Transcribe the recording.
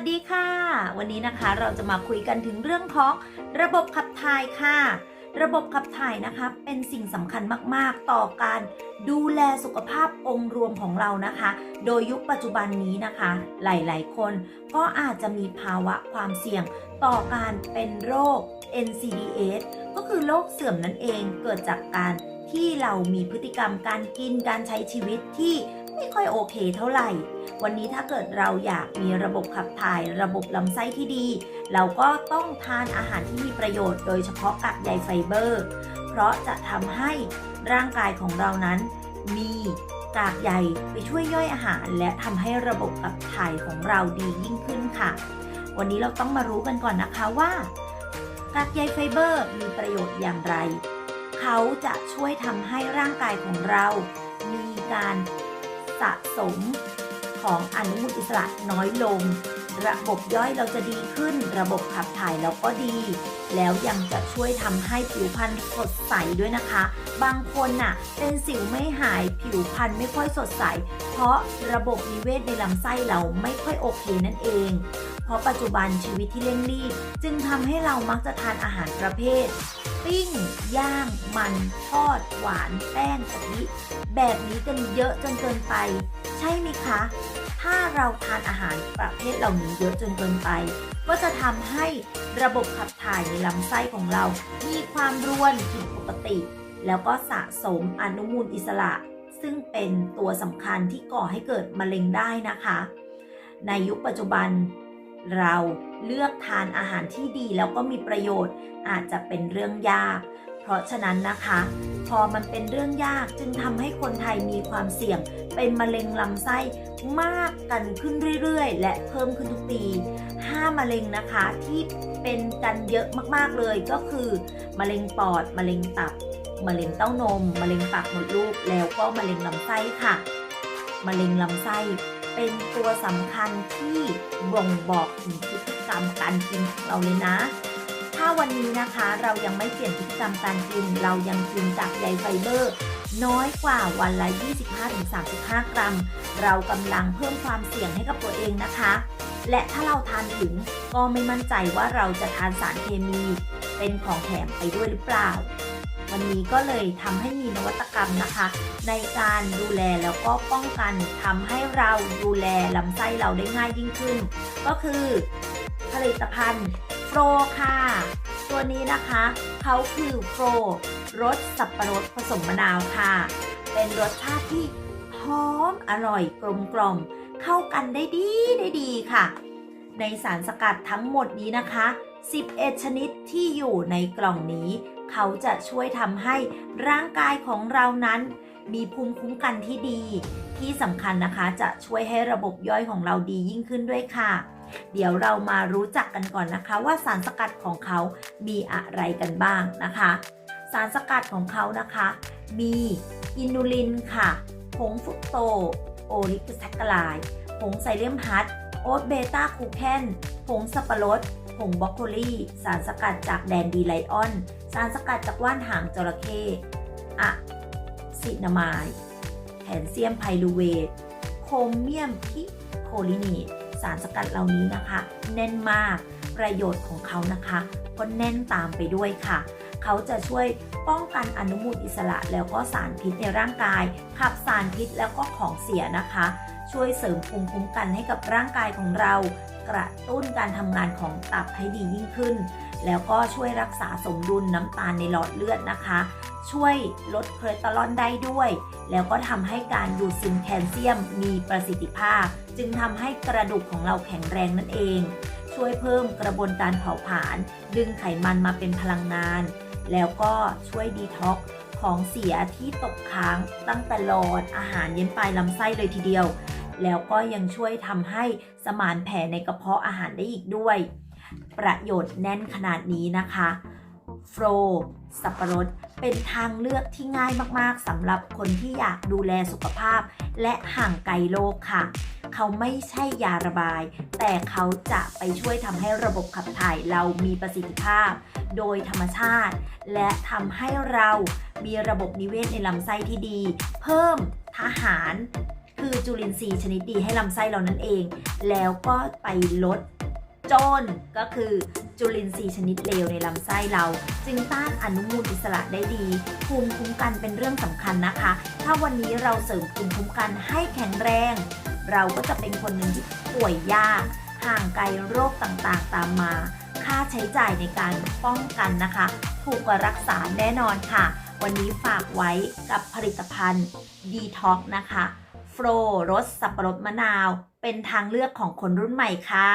สดีค่ะ วันนี้นะคะเราจะมาคุยกันถึงเรื่องของระบบขับถ่ายค่ะ ระบบขับถ่ายนะคะเป็นสิ่งสำคัญมากๆ ต่อการดูแลสุขภาพองค์รวมของเรานะคะ โดยยุคปัจจุบันนี้นะคะ หลายๆ คนก็อาจจะมีภาวะความเสี่ยง ต่อการเป็นโรค NCDs ก็คือโรคเสื่อมนั่นเองเกิดจากการที่เรามีพฤติกรรมการกินการใช้ชีวิตที่ ไม่ค่อยโอเคเท่าไหร่ วันนี้ถ้าเกิดเราอยากมีระบบขับถ่ายระบบลำไส้ที่ดี เราก็ต้องทานอาหารที่มีประโยชน์โดยเฉพาะกากใยไฟเบอร์ เพราะจะทำให้ร่างกายของเรานั้น มีกากใยไปช่วยย่อยอาหาร และทำให้ระบบขับถ่ายของเราดียิ่งขึ้นค่ะ วันนี้เราต้องมารู้กันก่อนนะคะว่ากากใยไฟเบอร์มีประโยชน์อย่างไร เขาจะช่วยทำให้ร่างกายของเรา มีการ สะสมของอนุมูลอิสระน้อยลง ระบบย่อยเราจะดีขึ้น ระบบขับถ่ายเราก็ดี แล้วยังจะช่วยทำให้ผิวพรรณสดใสด้วยนะคะ บางคนน่ะเป็นสิวไม่หายผิวพรรณไม่ค่อยสดใส เพราะระบบนิเวศในลำไส้เราไม่ค่อยโอเคนั่นเอง เพราะปัจจุบันชีวิตที่เร่งรีบจึงทำให้เรามักจะทานอาหารประเภท ปิ้ง ย่าง มันทอด หวาน แป้งกะทิแบบนี้กันเยอะจนเกินไป ใช่ไหมคะ ถ้าเราทานอาหารประเภทเหล่านี้เยอะจนเกินไป ก็จะทำให้ระบบขับถ่ายในลำไส้ของเรา มีความร่วนผิดปกติ แล้วก็สะสมอนุมูลอิสระ ซึ่งเป็นตัวสำคัญที่ก่อให้เกิดมะเร็งได้นะคะ ในยุคปัจจุบัน เราเลือกทานอาหารที่ดีแล้วก็มีประโยชน์อาจจะเป็นเรื่องยาก เพราะฉะนั้นนะคะ พอมันเป็นเรื่องยากจึงทำให้คนไทยมีความเสี่ยง เป็นมะเร็งลำไส้มากกันขึ้นเรื่อยๆ และเพิ่มขึ้นทุกปี 5 มะเร็งนะคะที่เป็นกันเยอะมากๆเลยก็คือ มะเร็งปอด มะเร็งตับ มะเร็งเต้านม มะเร็งปากมดลูกแล้วก็มะเร็งลำไส้ค่ะ มะเร็งลำไส้ เป็นตัวสำคัญที่บ่งบอกถึงพฤติกรรมการกินของเราเลยนะ ถ้าวันนี้นะคะเรายังไม่เปลี่ยนพฤติกรรมการกิน เรายังกินจากใยไฟเบอร์ น้อยกว่าวันละ 25-35 กรัม เรากำลังเพิ่มความเสี่ยงให้กับตัวเองนะคะ และถ้าเราทานถึงก็ไม่มั่นใจว่าเราจะทานสารเคมี เป็นของแถมไปด้วยหรือเปล่า วันนี้ก็เลยทำให้มีนวัตกรรมนะคะ ในการดูแลแล้วก็ป้องกันทำให้เราดูแลลำไส้เราได้ง่ายยิ่งขึ้น ก็คือผลิตภัณฑ์โฟรค่ะ ตัวนี้นะคะเขาคือโฟรรสสับประรดผสมมะนาวค่ะ เป็นรสชาติที่หอมอร่อยกลมกล่อมเข้ากันได้ดีได้ดีค่ะ ในสารสกัดทั้งหมดนี้นะคะ 11 ชนิดที่อยู่ในกล่องนี้ เขาจะช่วยทำให้ร่างกายของเรานั้น มีภูมิคุ้มกันที่ดี ที่สำคัญนะคะจะช่วยให้ระบบย่อยของเราดียิ่งขึ้นด้วยค่ะ เดี๋ยวเรามารู้จักกันก่อนนะคะว่าสารสกัดของเขามีอะไรกันบ้างนะคะ สารสกัดของเขานะคะ มีอินูลินค่ะผงฟุกโต โอลิกแซคกไลผงไซเลียมฮัต โอ๊ตเบต้าคูแคนผงสับปะรดผงบรอกโคลีสารสกัดจากแดนดีไลออน สารสกัดจากว่านหางจระเข้อะซินามายแคลเซียมไพลูเวทโครเมียมพิโคลินตสารสกัดเหล่านี้นะคะ แน่นมากประโยชน์ของเขานะคะก็แน่นตามไปด้วยค่ะ เขาจะช่วยป้องกันอนุมูลอิสระแล้วก็สารพิษในร่างกาย ขับสารพิษแล้วก็ของเสียนะคะ ช่วยเสริมภูมิคุ้มกันให้กับร่างกายของเรา กระตุ้นการทำงานของตับให้ดียิ่งขึ้น แล้วก็ช่วยรักษาสมดุลน้ำตาลในหลอดเลือดนะคะ ช่วยลดคอเลสเตอรอลได้ด้วย แล้วก็ทำให้การดูดซึมแคลเซียมมีประสิทธิภาพ จึงทำให้กระดูกของเราแข็งแรงนั่นเอง ช่วยเพิ่มกระบวนการเผาผลาญดึงไขมันมาเป็นพลังงาน แล้วก็ช่วยดีท็อกของเสียที่ตกค้างตั้งแต่หลอดอาหารเย็นปลายลำไส้เลยทีเดียว แล้วก็ยังช่วยทำให้สมานแผลในกระเพาะอาหารได้อีกด้วย ประโยชน์แน่นขนาดนี้นะคะโฟรสับปะรดเป็นทางเลือกที่ง่ายมากๆสำหรับคนที่อยากดูแลสุขภาพ และห่างไกลโรคค่ะ เขาไม่ใช่ยาระบาย แต่เขาจะไปช่วยทำให้ระบบขับถ่ายเรามีประสิทธิภาพ โดยธรรมชาติ และทำให้เรามีระบบนิเวศในลำไส้ที่ดี เพิ่มทหาร คือจุลินทรีย์ชนิดดีให้ลำไส้เรานั่นเอง แล้วก็ไปลดโจนก็คือจุลินทรีย์ชนิดเลวในลำไส้เรา จึงต้านอนุมูลอิสระได้ดี ภูมิคุ้มกันเป็นเรื่องสำคัญนะคะ ถ้าวันนี้เราเสริมภูมิคุ้มกันให้แข็งแรง เราก็จะเป็นคนหนึ่งที่ป่วยยาก ห่างไกลโรคต่างๆ ตามมา ค่าใช้จ่ายในการป้องกันนะคะ ถูกกว่ารักษาแน่นอนค่ะ วันนี้ฝากไว้กับผลิตภัณฑ์ d t o x นะคะ โฟรรสสับปะรดมะนาว เป็นทางเลือกของคนรุ่นใหม่ค่ะ